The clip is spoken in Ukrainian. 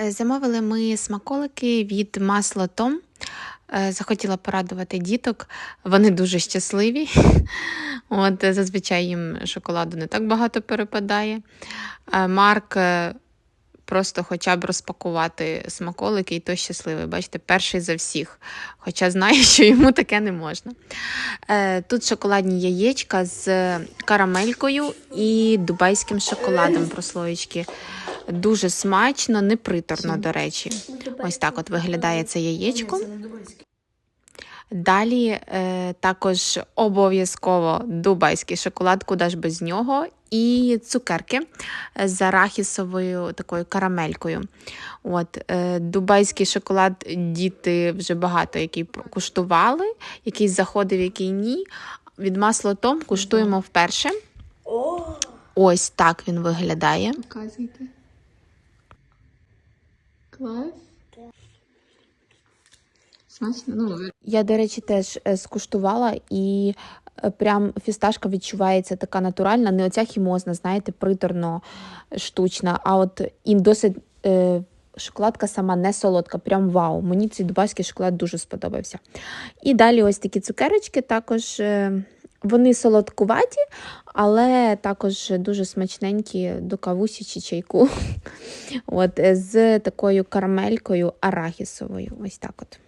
Е, Замовили ми смаколики від масло Том. Е, Захотіла порадувати діток. Вони дуже щасливі. От, е, зазвичай їм шоколаду не так багато перепадає. Марк просто хоча б розпакувати смаколики, і то щасливий. Бачите, перший за всіх. Хоча знає, що йому таке не можна. Тут шоколадні яєчка з карамелькою і дубайським шоколадом прослоєчки. Дуже смачно, не приторно, до речі. Ось так от виглядає це яєчко. Далі е, також обов'язково дубайський шоколад, куди ж без нього, і цукерки з арахісовою такою карамелькою. От, е, дубайський шоколад діти вже багато який куштували, який заходив, який ні. Від масло Том куштуємо вперше. Ось так він виглядає. Показуйте. Я, до речі, теж е, скуштувала і е, прям фісташка відчувається така натуральна, не оця хімозна, знаєте, приторно штучна, а от і досить е, шоколадка сама не солодка, прям вау. Мені цей дубайський шоколад дуже сподобався. І далі ось такі цукерочки також. е, Вони солодкуваті, але також дуже смачненькі до кавусі чи чайку. От, з такою карамелькою арахісовою. Ось так от.